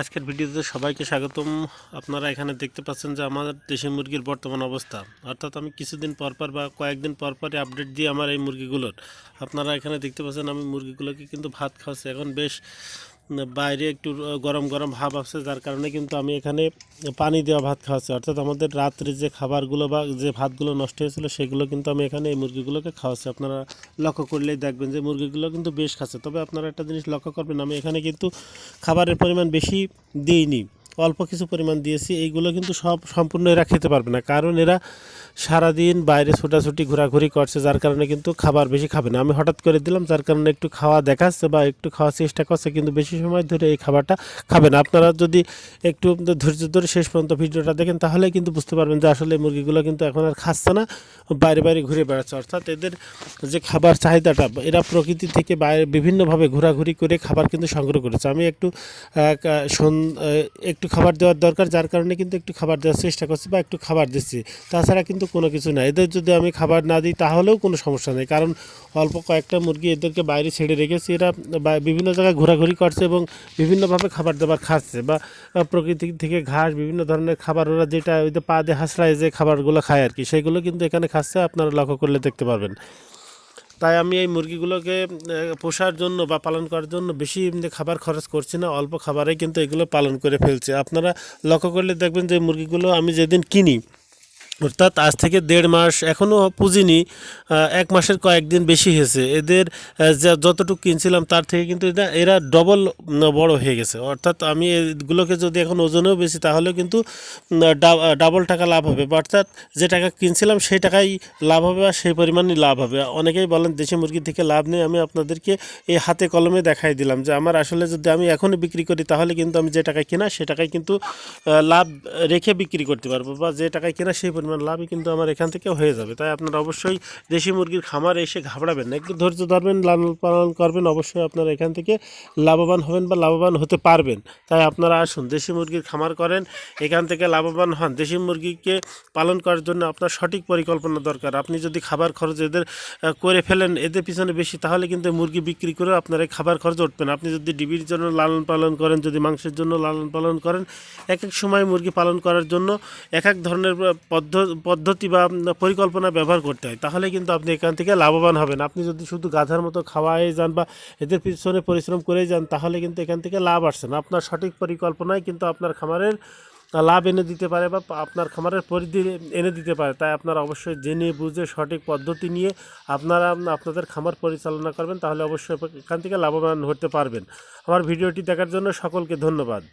আজকের ভিডিওতে সবাইকে স্বাগতম। আপনারা এখানে দেখতে পাচ্ছেন যে আমার দেশি মুরগির বর্তমান অবস্থা। অর্থাৎ আমি কিছুদিন পরপর পর বা কয়েকদিন পরপরই আপডেট দিই আমার এই মুরগিগুলোর। আপনারা এখানে দেখতে পাচ্ছেন আমি মুরগিগুলোকে কিন্তু ভাত খাওয়াচ্ছি। এখন বেশ বাইরে একটু গরম গরম ভাব আসছে, যার কারণে কিন্তু আমি এখানে পানি দেওয়া ভাত খাওয়াচ্ছি। অর্থাৎ আমাদের রাত্রে যে খাবারগুলো বা যে ভাতগুলো নষ্ট হয়েছিল, সেগুলো কিন্তু আমি এখানে এই মুরগিগুলোকে খাওয়াচ্ছি। আপনারা লক্ষ্য করলেই দেখবেন যে মুরগিগুলো কিন্তু বেশ খাচ্ছে। তবে আপনারা একটা জিনিস লক্ষ্য করবেন, আমি এখানে কিন্তু খাবারের পরিমাণ বেশি দিইনি। অল্প কিছু পরিমাণ দিয়েছি, এইগুলো কিন্তু সব সম্পূর্ণ এরা খেতে পারবে না। কারণ এরা সারাদিন বাইরে ছোটাছুটি, ঘোরাঘুরি করছে, যার কারণে কিন্তু খাবার বেশি খাবে না। আমি হঠাৎ করে দিলাম, যার কারণে একটু খাওয়া দেখাচ্ছে বা একটু খাওয়ার চেষ্টা করছে, কিন্তু বেশি সময় ধরে এই খাবারটা খাবে না। আপনারা যদি একটু ধৈর্য ধরে শেষ পর্যন্ত ভিডিওটা দেখেন, তাহলে কিন্তু বুঝতে পারবেন যে আসলে মুরগিগুলো কিন্তু এখন আর খাচ্ছে না, বাইরে বাইরে ঘুরে বেড়াচ্ছে। অর্থাৎ এদের যে খাবার চাহিদাটা, এরা প্রকৃতি থেকে বাইরে বিভিন্নভাবে ঘোরাঘুরি করে খাবার কিন্তু সংগ্রহ করেছে। আমি একটু একটু খাবার দেওয়ার দরকার, যার কারণে কিন্তু একটু খাবার দেওয়ার চেষ্টা করছি বা একটু খাবার দিচ্ছি। তাছাড়া কিন্তু কোনো কিছু না। এদের যদি আমি খাবার না দিই, তাহলেও কোনো সমস্যা নেই। কারণ অল্প কয়েকটা মুরগি এদেরকে বাইরে ছেড়ে রেখেছি, এরা বিভিন্ন জায়গায় ঘোরাঘুরি করছে এবং বিভিন্নভাবে খাবার দাবার খাচ্ছে বা প্রকৃতি থেকে ঘাস, বিভিন্ন ধরনের খাবার, ওরা যেটা ওই পা দিয়ে হাসড়ায় যে খাবারগুলো খায় আর কি, সেগুলো কিন্তু এখানে খাচ্ছে। আপনারা লক্ষ্য করলে দেখতে পারবেন। তাই আমি এই মুরগিগুলোকে পোষার জন্য বা পালন করার জন্য বেশি খাবার খরচ করছি না, অল্প খাবারে কিন্তু এগুলো পালন করে ফেলছি। আপনারা লক্ষ্য করলে দেখবেন যে মুরগিগুলো আমি যেদিন কিনি অর্থাৎ আজ থেকে দেড় মাস এখনও পুঁজিনি এক মাসের কয়েকদিন বেশি হয়েছে। এদের যা- যতটুকু কিনছিলাম তার থেকে কিন্তু এটা, এরা ডবল বড় হয়ে গেছে। অর্থাৎ আমি এগুলোকে যদি এখন ওজনেও বেশি তাহলে কিন্তু ডাবল টাকা লাভ হবে। অর্থাৎ যে টাকা কিনছিলাম সেই টাকাই লাভ হবে আর সেই পরিমাণই লাভ হবে। অনেকেই বলেন, দেশি মুরগি থেকে লাভ নেই। আমি আপনাদেরকে এই হাতে কলমে দেখাই দিলাম যে আমার আসলে যদি আমি এখনই বিক্রি করি, তাহলে কিন্তু আমি যে টাকায় কেনা, সে টাকায় কিন্তু লাভ রেখে বিক্রি করতে পারব। বা যে টাকায় কেনা, সেই পরিমাণ লাভই কিন্তু আমার এখান থেকে হয়ে যাবে। তাই আপনারা অবশ্যই দেশি মুরগির খামারে এসে ঘাবড়াবেন না। একটু ধৈর্য ধরবেন, লালন পালন করবেন, অবশ্যই আপনারা এখান থেকে লাভবান হবেন বা লাভবান হতে পারবেন। তাই আপনারা আসুন, দেশি মুরগির খামার করেন, এখান থেকে লাভবান হন। দেশি মুরগিকে পালন করার জন্য আপনার সঠিক পরিকল্পনা দরকার। আপনি যদি খাবার খরচ এদের করে ফেলেন, এদের পিছনে বেশি, তাহলে কিন্তু মুরগি বিক্রি করে আপনার এই খাবার খরচ উঠবেন আপনি যদি ডিবির জন্য লালন পালন করেন, যদি মাংসের জন্য লালন পালন করেন, এক এক সময় মুরগি পালন করার জন্য এক এক ধরনের পদ্ধ- পদ্ধতি বা পরিকল্পনা ব্যবহার করতে হয়, তাহলে কিন্তু আপনি এখান থেকে লাভবান হবেন। আপনি যদি শুধু গাধার মতো খাওয়াই যান বা এদের পিছনে পরিশ্রম করেই যান, তাহলে কিন্তু এখান থেকে লাভ আসছে না। আপনার সঠিক পরিকল্পনায় কিন্তু আপনার খামারের লাভ এনে দিতে পারে বা আপনার খামারের পরিধি এনে দিতে পারে। তাই আপনারা অবশ্যই জেনে বুঝে সঠিক পদ্ধতি নিয়ে আপনারা আপনাদের খামার পরিচালনা করবেন, তাহলে অবশ্যই এখান থেকে লাভবান হতে পারবেন। আমার ভিডিওটি দেখার জন্য সকলকে ধন্যবাদ।